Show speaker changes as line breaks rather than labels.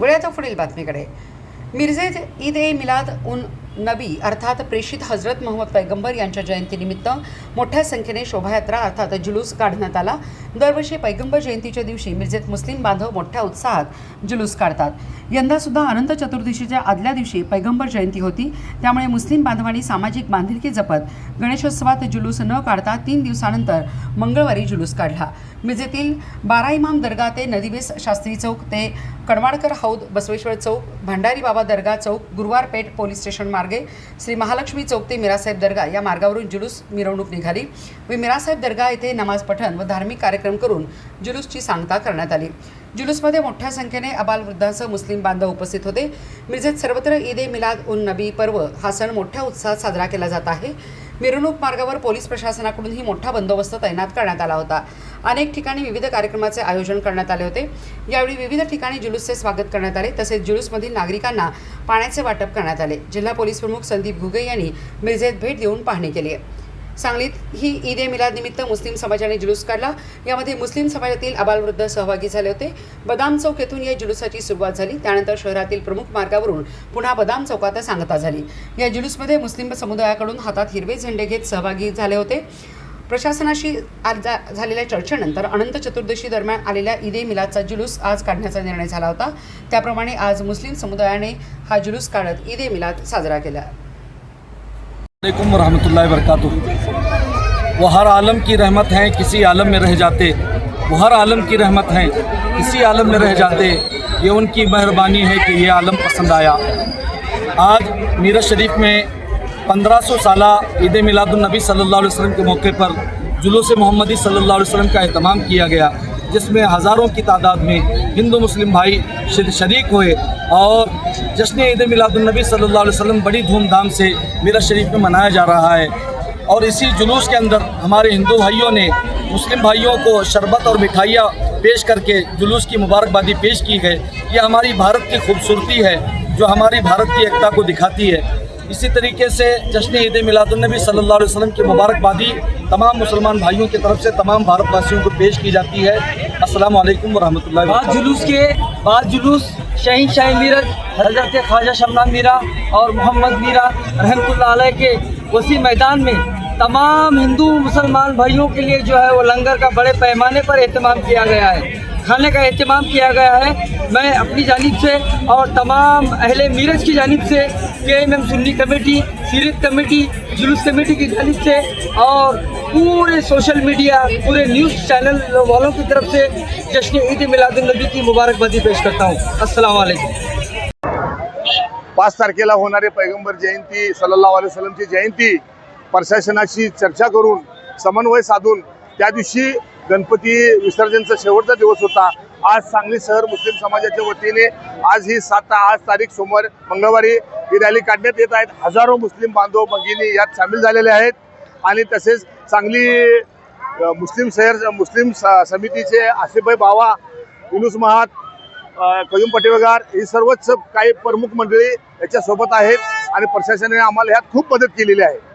वळ्याचा पुढील बातमीकडे. मिरजेत ईद ए मिलाद उन नबी अर्थात प्रेषित हजरत मोहम्मद पैगंबर यांच्या जयंतीनिमित्त मोठ्या संख्येने शोभायात्रा अर्थात जुलूस काढण्यात आला. दरवर्षी पैगंबर जयंतीच्या दिवशी मिरजेत मुस्लिम बांधव मोठ्या उत्साहात जुलूस काढतात. यंदासुद्धा अनंत चतुर्दशीच्या आदल्या दिवशी पैगंबर जयंती होती. त्यामुळे मुस्लिम बांधवांनी सामाजिक बांधिलकी जपत गणेशोत्सवात जुलूस न काढता तीन दिवसानंतर मंगळवारी जुलूस काढला. मिरजेतील बारा इमाम दर्गा ते नदीवेस शास्त्री चौक ते कडवाणकर हौद बसवेश्वर चौक भंडारी बाबा दर्गा चौक गुरुवार पेठ पोलीस स्टेशन मार्गे श्री महालक्ष्मी चौक ते मिरासाहेब दर्गा. या मार्गावरून जुलूस मिरवणूक निघाली. व मिरासाहेब दर्गा येथे नमाज पठण व धार्मिक कार्यक्रम करून जुलूसची सांगता करण्यात आली. जुलूसमध्ये मोठ्या संख्येने अबालवृद्धांसह मुस्लिम बांधव उपस्थित होते. मिरजेत सर्वत्र ईद ए मिलाद उन नबी पर्व हा सण मोठ्या उत्साहात साजरा केला जात आहे. मिरवणूक मार्गावर पोलीस प्रशासनाकडूनही मोठा बंदोबस्त तैनात करण्यात आला होता. अनेक ठिकाणी विविध कार्यक्रमाचे आयोजन करण्यात आले होते. यावेळी विविध ठिकाणी जुलूसचे स्वागत करण्यात आले तसेच जुलूसमधील नागरिकांना पाण्याचे वाटप करण्यात आले. जिल्हा पोलीस प्रमुख संदीप घुगे यांनी मिरजेत भेट देऊन पाहणी केली आहे. सांगलीत ही ईद ए मिलाद निमित्त मुस्लिम समाजाने जुलूस काढला. यामध्ये मुस्लिम समाजातील अबालवृद्ध सहभागी झाले होते. बदाम चौक येथून या जुलूसाची सुरुवात झाली. त्यानंतर शहरातील प्रमुख मार्गावरून पुन्हा बदाम चौकात सांगता झाली. या जुलूसमध्ये मुस्लिम समुदायाकडून हातात हिरवे झेंडे घेत सहभागी झाले होते. प्रशासनाशी आज जा- झालेल्या चर्चेनंतर अनंत चतुर्दशी दरम्यान आलेल्या ईद ए मिलादचा जुलूस आज काढण्याचा निर्णय झाला होता. त्याप्रमाणे आज मुस्लिम समुदायाने हा जुलूस काढत ईद ए मिलाद साजरा केला.
वालेकुम वरहमतुल्लाहि वरकatuh वो हर आलम की रहमत हैं किसी आलम में रह जाते वो हर आलम की रहमत हैं किसी आलम में रह जाते ये उनकी मेहरबानी है कि ये आलम पसंद आया आज मीरत शरीफ में 1500 साला ईद मिलादुलनबी सल्लल्लाहु अलैहि वसल्लम के मौके पर जुलूस मोहम्मदी सल्लल्लाहु अलैहि वसल्लम का अहतमाम किया गया जिसमें हज़ारों की तादाद में हिंदू मुस्लिम भाई शर- शरीक हुए और जश्न ईद मिलादुलनबी सल्लल्लाहु अलैहि वसल्लम बड़ी धूमधाम से मीरत शरीफ में मनाया जा रहा है और इसी जुलूस के अंदर हमारे हिंदू भाइयों ने मुस्लिम भाइयों को शरबत और मिठाइयाँ पेश करके जुलूस की मुबारकबादी पेश की है ये हमारी भारत की खूबसूरती है जो हमारी भारत की एकता को दिखाती है इसी तरीके से जश्न ईद मिलादुलनबी सल्लल्लाहु अलैहि वसल्लम की मुबारकबादी तमाम मुसलमान भाइयों की तरफ से तमाम भारतवासियों को पेश की जाती है अस्सलाम वालेकुम वरहमतुल्लाहि
बाद
वबरकातुहू
जुलूस के बाद जुलूस शहीन शाह मीरज हजरत ख्वाजा शमनान मीरा और मोहम्मद मीरा रहमतुल्लाह अलैह के उसी मैदान में तमाम हिंदू मुसलमान भाइयों के लिए जो है वो लंगर का बड़े पैमाने पर एहतमाम किया गया है खाने का अहतमाम किया गया है। मैं अपनी जानब से और तमाम अहले मीरज की जानब से के एम एम सुन्नी कमेटी सीरत कमेटी जुलूस कमेटी की जानब से और पूरे सोशल मीडिया पूरे न्यूज़ चैनल वालों की तरफ से जश्न ईद मिलादुलनबी की मुबारकबादी पेश करता हूँ। असलकम
पाच तारखेला होणारे पैगंबर जयंती सल्ला अलैहि सलमची जयंती प्रशासनाशी चर्चा करून समन्वय साधून त्या दिवशी गणपती विसर्जनचा शेवटचा दिवस होता. आज सांगली शहर मुस्लिम समाजाच्या वतीने आज ही सात आज तारीख सोमवार मंगळवारी ही रॅली काढण्यात येत आहेत. हजारो मुस्लिम बांधव भगिनी यात सामील झालेले आहेत. आणि तसेच सांगली मुस्लिम शहर मुस्लिम स- समितीचे आसिफभाई बावा युनुस महात अ, कयूम पटेवगार ही सर्वच काही प्रमुख मंडळी याच्यासोबत आहेत. आणि प्रशासनाने आम्हाला ह्यात खूप मदत केलेली आहे.